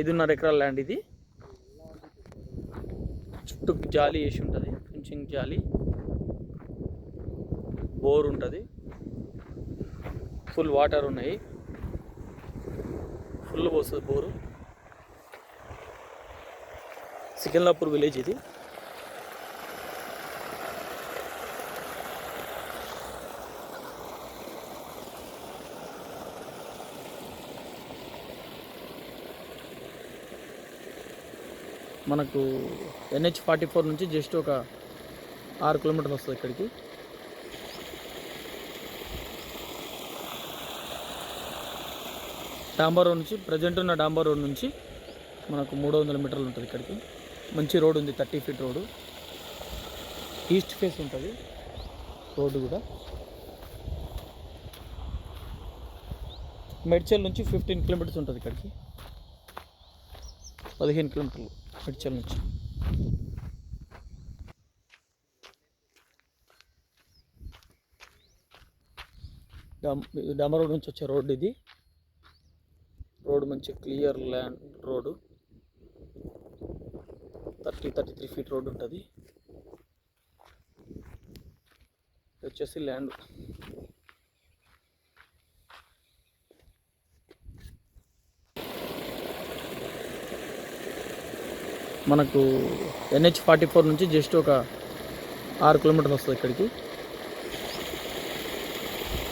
ఐదున్నర ఎకరాల ల్యాండ్ ఇది. చుట్టూ జాలి వేసి ఉంటుంది ఫెన్సింగ్ జాలి. బోర్ ఉంటుంది. ఫుల్ వాటర్ ఉన్నాయి. ఫుల్ పోస్తుంది బోరు. సికింద్రాపూర్ విలేజ్ ఇది. మనకు ఎన్హెచ్ ఫార్టీ ఫోర్ నుంచి జస్ట్ ఒక ఆరు కిలోమీటర్లు వస్తుంది ఇక్కడికి. డాంబర్ రోడ్ నుంచి ప్రజెంట్ ఉన్న డాంబర్ రోడ్ నుంచి మనకు మూడు వందల మీటర్లు ఉంటుంది ఇక్కడికి. మంచి రోడ్ ఉంది thirty feet road east face ఉంటుంది రోడ్డు కూడా. మెడ్చల్ నుంచి ఫిఫ్టీన్ కిలోమీటర్స్ ఉంటుంది ఇక్కడికి. పదిహేను కిలోమీటర్లు. మెడ్చల్ నుంచి డామ్ రోడ్ నుంచి వచ్చే రోడ్డు ఇది. రోడ్ మంచి clear land road thirty thirty three feet road ఉంటుంది. వచ్చేసి ల్యాండ్. మనకు ఎన్హెచ్ ఫార్టీ ఫోర్ నుంచి జస్ట్ ఒక ఆరు కిలోమీటర్లు వస్తుంది ఇక్కడికి.